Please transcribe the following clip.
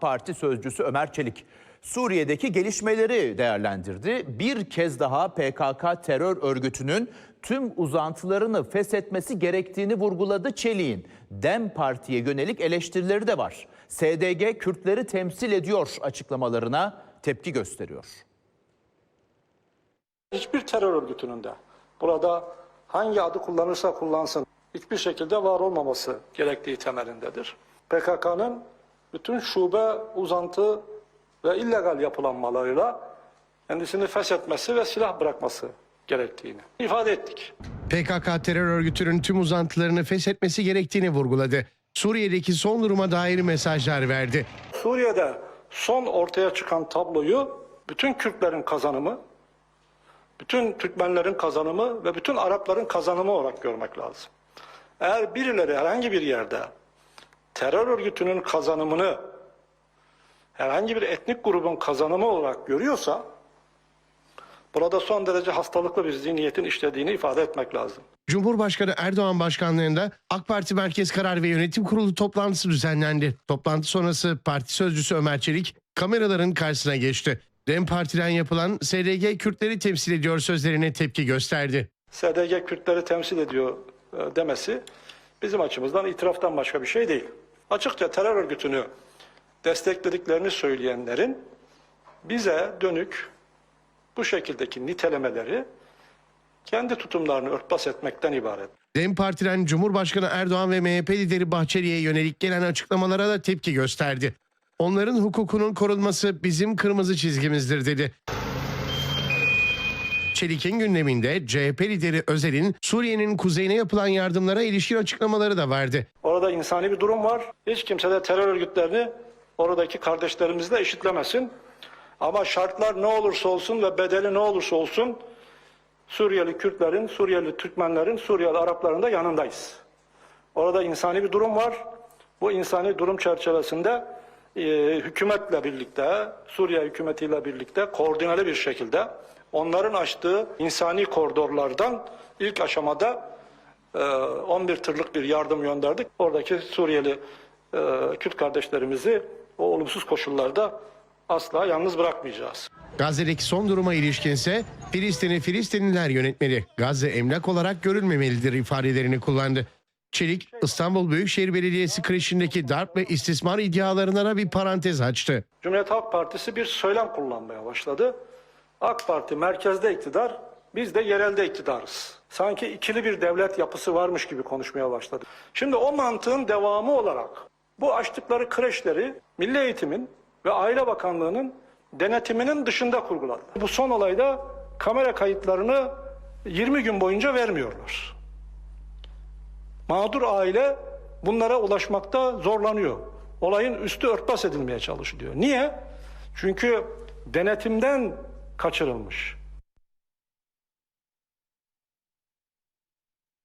Parti sözcüsü Ömer Çelik Suriye'deki gelişmeleri değerlendirdi. Bir kez daha PKK terör örgütünün tüm uzantılarını feshetmesi gerektiğini vurguladı Çelik'in. Dem Parti'ye yönelik eleştirileri de var. SDG Kürtleri temsil ediyor açıklamalarına tepki gösteriyor. hiçbir terör örgütünün de burada hangi adı kullanırsa kullansın hiçbir şekilde var olmaması gerektiği temelindedir. PKK'nın bütün şube, uzantı ve illegal yapılanmalarıyla kendisini feshetmesi ve silah bırakması gerektiğini ifade ettik. PKK terör örgütünün tüm uzantılarını feshetmesi gerektiğini vurguladı. Suriye'deki son duruma dair mesajlar verdi. Suriye'de son ortaya çıkan tabloyu bütün Kürtlerin kazanımı, bütün Türkmenlerin kazanımı ve bütün Arapların kazanımı olarak görmek lazım. Eğer birileri herhangi bir yerde terör örgütünün kazanımını herhangi bir etnik grubun kazanımı olarak görüyorsa burada son derece hastalıklı bir zihniyetin işlediğini ifade etmek lazım. Cumhurbaşkanı Erdoğan başkanlığında AK Parti Merkez Karar ve Yönetim Kurulu toplantısı düzenlendi. Toplantı sonrası parti sözcüsü Ömer Çelik kameraların karşısına geçti. DEM Parti'den yapılan SDG Kürtleri temsil ediyor sözlerine tepki gösterdi. SDG Kürtleri temsil ediyor e, demesi bizim açımızdan itiraftan başka bir şey değil. Açıkça terör örgütünü desteklediklerini söyleyenlerin bize dönük bu şekildeki nitelemeleri kendi tutumlarını örtbas etmekten ibaret. DEM Parti'den Cumhurbaşkanı Erdoğan ve MHP lideri Bahçeli'ye yönelik gelen açıklamalara da tepki gösterdi. Onların hukukunun korunması bizim kırmızı çizgimizdir dedi. Çelik'in gündeminde CHP lideri Özel'in Suriye'nin kuzeyine yapılan yardımlara ilişkin açıklamaları da vardı. Orada insani bir durum var. Hiç kimse de terör örgütlerini oradaki kardeşlerimizle eşitlemesin. Ama şartlar ne olursa olsun ve bedeli ne olursa olsun Suriyeli Kürtlerin, Suriyeli Türkmenlerin, Suriyeli Arapların da yanındayız. Orada insani bir durum var. Bu insani durum çerçevesinde e, hükümetle birlikte, Suriye hükümetiyle birlikte koordineli bir şekilde onların açtığı insani koridorlardan ilk aşamada e, 11 tırlık bir yardım gönderdik. Oradaki Suriyeli e, Kürt kardeşlerimizi o olumsuz koşullarda asla yalnız bırakmayacağız. Gazze'deki son duruma ilişkinse Filistin'i Filistinliler yönetmeli. Gazze emlak olarak görülmemelidir ifadelerini kullandı. Çelik, İstanbul Büyükşehir Belediyesi kreşindeki darp ve istismar iddialarına bir parantez açtı. Cumhuriyet Halk Partisi bir söylem kullanmaya başladı. AK Parti merkezde iktidar, biz de yerelde iktidarız. Sanki ikili bir devlet yapısı varmış gibi konuşmaya başladı. Şimdi o mantığın devamı olarak bu açtıkları kreşleri Milli Eğitim'in ve Aile Bakanlığı'nın denetiminin dışında kurguladılar. Bu son olayda kamera kayıtlarını 20 gün boyunca vermiyorlar. Mağdur aile bunlara ulaşmakta zorlanıyor. Olayın üstü örtbas edilmeye çalışılıyor. Niye? Çünkü denetimden kaçırılmış.